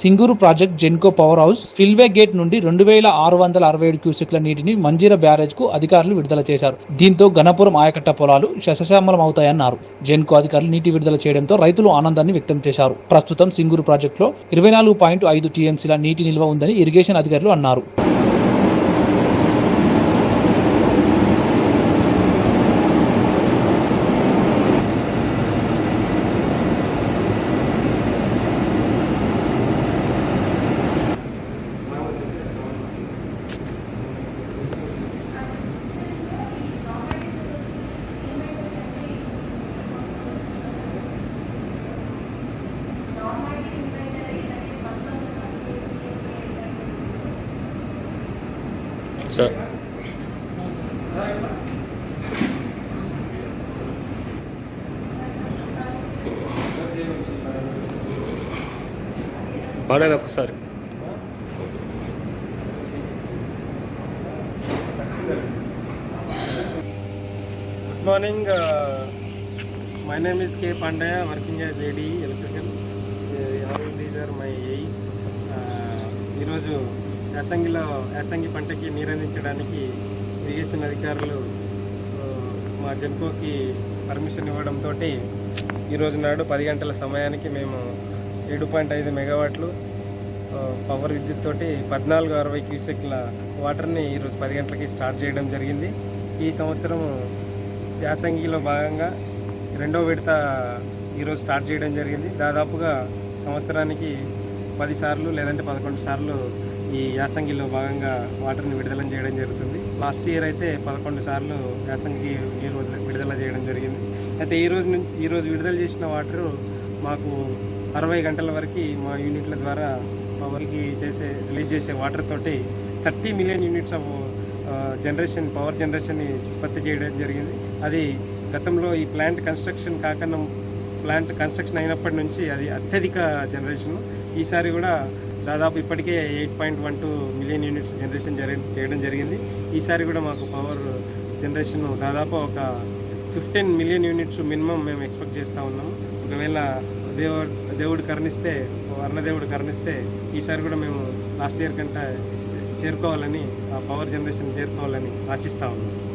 Singur project Genco power house spillway gate నుండి రెండు వేల ఆరు వందల అరవై ఏడు క్యూసెక్ల నీటిని మంజీర బ్యారేజ్కు అధికారులు విడుదల చేశారు. దీంతో గణపురం ఆయకట్ట పొలాలు శశశామలం అవుతాయన్నారు జెన్కో అధికారులు నీటి విడుదల చేయడంతో రైతులు ఆనందాన్ని వ్యక్తం చేశారు. ప్రస్తుతం సింగూరు ప్రాజెక్టులో ఇరవై నాలుగు పాయింట్ ఐదు టీఎంసీల నీటి నిల్వ ఉందని ఇరిగేషన్ అధికారులు అన్నారు. సార్ పాడాలి ఒక్కసారి good morning my name is K Pandey working as AD electrical all these are my AEs ఈరోజు యాసంగిలో యాసంగి పంటకి నీరందించడానికి ఇరిగేషన్ అధికారులు మా జెన్కోకి పర్మిషన్ ఇవ్వడంతో ఈరోజు నాడు పది గంటల సమయానికి మేము ఏడు పాయింట్ ఐదు మెగావాట్లు పవర్ విద్యుత్ తోటి పద్నాలుగు అరవై క్యూసెక్ల వాటర్ని ఈరోజు పది గంటలకి స్టార్ట్ చేయడం జరిగింది. ఈ సంవత్సరం యాసంగిలో భాగంగా రెండో విడత ఈరోజు స్టార్ట్ చేయడం జరిగింది. దాదాపుగా సంవత్సరానికి పది సార్లు లేదంటే పదకొండు సార్లు ఈ యాసంగిలో భాగంగా వాటర్ని విడుదల చేయడం జరుగుతుంది. లాస్ట్ ఇయర్ అయితే పదకొండు సార్లు యాసంగి నీరు విడుదల చేయడం జరిగింది. అయితే ఈరోజు నుంచి ఈరోజు విడుదల చేసిన వాటరు మాకు అరవై గంటల వరకు మా యూనిట్ల ద్వారా పవర్కి చేసే రిలీజ్ చేసే వాటర్ తోటి thirty million units of generation power generation ఉత్పత్తి చేయడం జరిగింది. అది గతంలో ఈ ప్లాంట్ కన్స్ట్రక్షన్ కాకుండా ప్లాంట్ కన్స్ట్రక్షన్ అయినప్పటి నుంచి అది అత్యధిక జనరేషన్. ఈసారి కూడా దాదాపు ఇప్పటికే eight point one two million units generation జరి చేయడం జరిగింది. ఈసారి కూడా మాకు పవర్ జనరేషన్ దాదాపు ఒక ఫిఫ్టీన్ మిలియన్ యూనిట్స్ మినిమం మేము ఎక్స్పెక్ట్ చేస్తూ ఉన్నాము. ఒకవేళ దేవుడు దేవుడు కరుణిస్తే వర్ణదేవుడు కరుణిస్తే ఈసారి కూడా మేము లాస్ట్ ఇయర్ కంటే చేరుకోవాలని ఆ పవర్ జనరేషన్ చేరుకోవాలని ఆశిస్తూ ఉన్నాం.